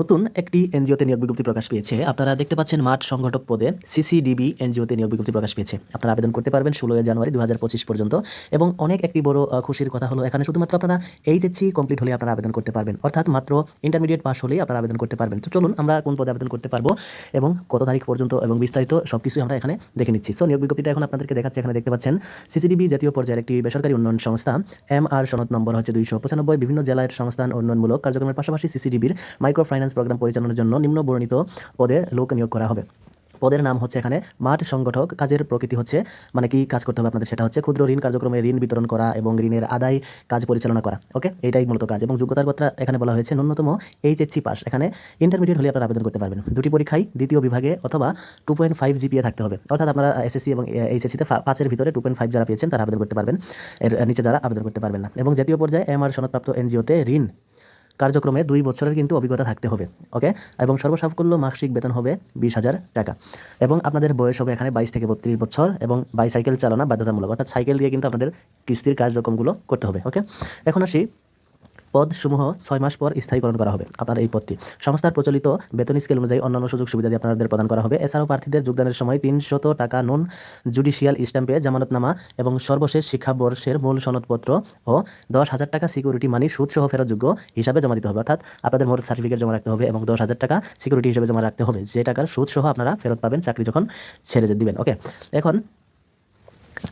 নতুন একটি এনজিওতে নিয়োগ বিজ্ঞপ্তি প্রকাশ পেয়েছে। আপনারা দেখতে পাচ্ছেন মাঠ সংগঠক পদে সিসিডিবি এনজিওতে নিয়োগ বিজ্ঞপ্তি প্রকাশ পেয়েছে। আপনারা আবেদন করতে পারবেন ষোলোই জানুয়ারি দু হাজার পঁচিশ পর্যন্ত এবং অনেক একটি বড় খুশির কথা হলো এখানে শুধুমাত্র আপনারা এইচএসসি কমপ্লিট হলে আপনারা আবেদন করতে পারবেন। অর্থাৎ মাত্র ইন্টারমিডিয়েট পাস হলেই আপনারা আবেদন করতে পারবেন। তো চলুন আমরা কোন পদে আবেদন করতে পারব এবং কত তারিখ পর্যন্ত এবং বিস্তারিত সব কিছুই আমরা এখানে দেখে নিচ্ছি। সো নিয়োগ বিজ্ঞপ্তিটা এখন আপনাদেরকে দেখাচ্ছি। এখানে দেখতে পাচ্ছেন সিসিডিবি জাতীয় পর্যায়ের একটি বেসরকারি উন্নয়ন সংস্থা। এম আর সনদ নম্বর হচ্ছে দুইশো পঁচানব্বই। বিভিন্ন জেলার সংস্থান উন্নয়নমূলক কার্যক্রমের পাশাপাশি সিসিডিবির মাইক্রো ফাইন্যান্স প্রোগ্রাম পরিচালনার জন্য নিম্ন বর্ণিত পদে লোক নিয়োগ করা হবে। পদের নাম হচ্ছে এখানে মাঠ সংগঠক। কাজের প্রকৃতি হচ্ছে মানে কি কাজ করতে হবে আপনাদের সেটা হচ্ছে ক্ষুদ্র ঋণ কার্যক্রমে ঋণ বিতরণ করা এবং ঋণের আদায় কাজ পরিচালনা করা। ওকে? এটাই মূলত কাজ এবং যোগ্যতার কথা এখানে বলা হয়েছে ন্যূনতম এইচএসসি পাস। এখানে ইন্টারমিডিয়েট হলে আপনারা আবেদন করতে পারবেন। দুটি পরীক্ষায় দ্বিতীয় বিভাগে অথবা টু পয়েন্ট ফাইভ জিপিএ থাকতে হবে। অর্থাৎ আপনারা এসএসসি এবং এইচএসসিতে পাঁচের ভিতরে টু পয়েন্ট ফাইভ যারা পেয়েছেন তারা আবেদন করতে পারবেন। এর নিচে যারা আবেদন করতে পারবেন না। এবং জাতীয় পর্যায়ে এমআর সনদপ্রাপ্ত এনজিওতে ঋণ কার্যক্রমে দুই বছরের কিন্তু অভিজ্ঞতা থাকতে হবে, ওকে? এবং সর্বসাফল্য মাসিক বেতন হবে বিশ হাজার টাকা। এবং আপনাদের বয়স হবে এখানে বাইশ থেকে বত্রিশ বছর, এবং বাইসাইকেল চালানো বাধ্যতামূলক, অর্থাৎ সাইকেল দিয়ে কিন্তু আপনাদের কিস্তির কার্যক্রমগুলো করতে হবে, ওকে? এখন আসি পদসমূহ ছয় মাস পর স্থায়ীকরণ করা হবে আপনার এই পদটি। সংস্থার প্রচলিত বেতন স্কেল অনুযায়ী অন্যান্য সুযোগ সুবিধা দিয়ে আপনাদের প্রদান করা হবে। এছাড়াও প্রার্থীদের যোগদানের সময় তিনশত টাকা নন জুডিশিয়াল স্ট্যাম্পে জামানতনামা এবং সর্বশেষ শিক্ষাবর্ষের মূল সনদপত্র ও দশ হাজার টাকা সিকিউরিটি মানি সুদসহ ফেরতযোগ্য হিসাবে জমা দিতে হবে। অর্থাৎ আপনাদের মোট সার্টিফিকেট জমা রাখতে হবে এবং দশ হাজার টাকা সিকিউরিটি হিসেবে জমা রাখতে হবে। যে টাকার সুদসহ আপনারা ফেরত পাবেন চাকরি যখন ছেড়ে দিবেন। ওকে, এখন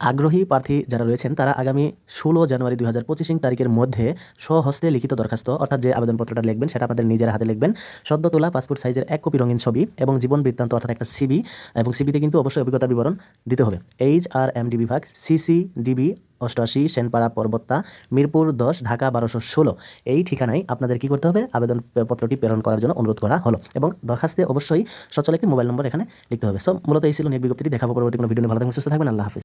আগ্রহী প্রার্থী যারা রয়েছেন, তারা আগামী ষোলো জানুয়ারি দুই হাজার পঁচিশ তারিখের মধ্যে স্বহস্তে লিখিত দরখাস্ত, অর্থাৎ যে আবেদনপত্রটা লিখবেন সেটা আপনাদের নিজের হাতে লিখবেন। সদ্য তোলা পাসপোর্ট সাইজের এক কপি রঙিন ছবি এবং জীবন বৃত্তান্ত, অর্থাৎ একটা সিবি এবং সিবিতে কিন্তু অবশ্যই অভিজ্ঞতা বিবরণ দিতে হবে। এইচ আর এম ডি বিভাগ সিসি ডিবি অষ্টআশি সেনপাড়া পর্বত্তা, মিরপুর দশ, ঢাকা বারোশো ষোলো। এই ঠিকানায় আপনাদের কি করতে হবে? আবেদনপত্রটি প্রেরণ করার জন্য অনুরোধ করা হলো। এবং দরখাস্তে অবশ্যই সচল একটি মোবাইল নম্বর এখানে লিখতে হবে। সব মূলত এই ছিল নিয়োগ দেখাবো পরবর্তী কোনো ভিডিও ভালো থাকবেন, সুস্থ থাকবেন। আল্লাহ হাফিজ।